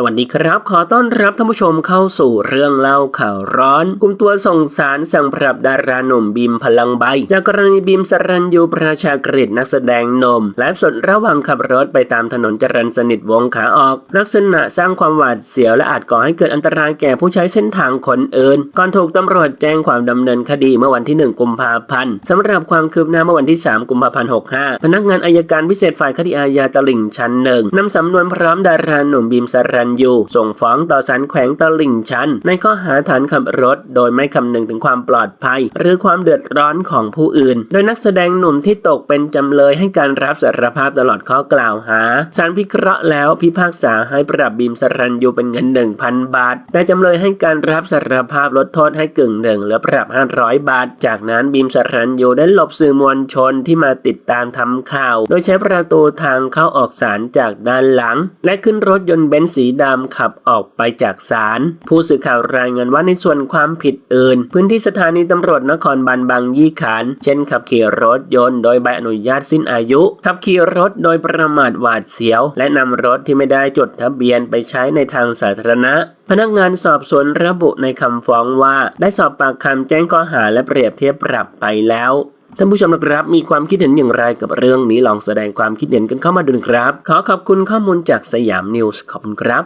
สวัสดีครับ ขอต้อนรับท่านผู้ชมเข้าสู่เรื่องเล่าข่าวร้อนกลุ่มตัวส่งสารสั่งปรับดาราหนุ่มบีมพลังใบ จากกรณีบีมสรัญยูประชากฤษนักแสดงหนมไลฟ์สดระหว่างขับรถไปตามถนนจรัญสนิทวงขาออก ลักษณะสร้างความหวาดเสียวและอาจก่อให้เกิดอันตรายแก่ผู้ใช้เส้นทางคนอื่น ก่อนถูกตำรวจแจ้งความดำเนินคดีเมื่อวันที่ 1 กุมภาพันธ์สำหรับความคืบหน้าเมื่อวันที่ 3 กุมภาพันธ์ 65 พนักงานอายการพิเศษฝ่ายคดีอาญาตลิ่งชันหนึ่งนำสำนวนพร้อมดาราหนุ่มบีมสรัญยูส่งฟ้องต่อศาลแขวงตลิ่งชัน ในข้อหาฐานขับรถ โดยไม่คำนึงถึงความปลอดภัย หรือความเดือดร้อนของผู้อื่น โดยนักแสดงหนุ่มที่ตกเป็นจำเลยให้การรับสารภาพตลอดข้อกล่าวหาศาลพิเคราะห์แล้วพิพากษาให้ปรับบีมสรัญยูเป็นเงิน 1,000 บาท แต่จำเลยให้การรับสารภาพลดโทษให้กึ่งหนึ่งเหลือปรับ 500 บาท จากนั้นบีมสรัญยูได้หลบสื่อมวลชนที่มาติดตามทำข่าว โดยใช้ประตูทางเข้าออกศาลจากด้านหลัง และขึ้นรถยนต์เบนซ์สีดำขับออกไปจากศาลผู้สื่อข่าวรายงานว่าในส่วนความผิดอื่น พื้นที่สถานีตำรวจนครบาลบางยี่ขัน เช่นขับขี่รถยนต์โดยใบอนุญาตสิ้นอายุ ขับขี่รถโดยประมาทหวาดเสียว และนำรถที่ไม่ได้จดทะเบียนไปใช้ในทางสาธารณะพนักงานสอบสวนระบุในคำฟ้องว่า ได้สอบปากคำแจ้งข้อหาและเปรียบเทียบปรับไปแล้ว ท่านผู้ชมนะครับมีความคิดเห็นอย่างไรกับเรื่องนี้ลองแสดงความคิดเห็นกันเข้ามาดูนะครับ ขอขอบคุณข้อมูลจากสยามนิวส์ขอบคุณครับ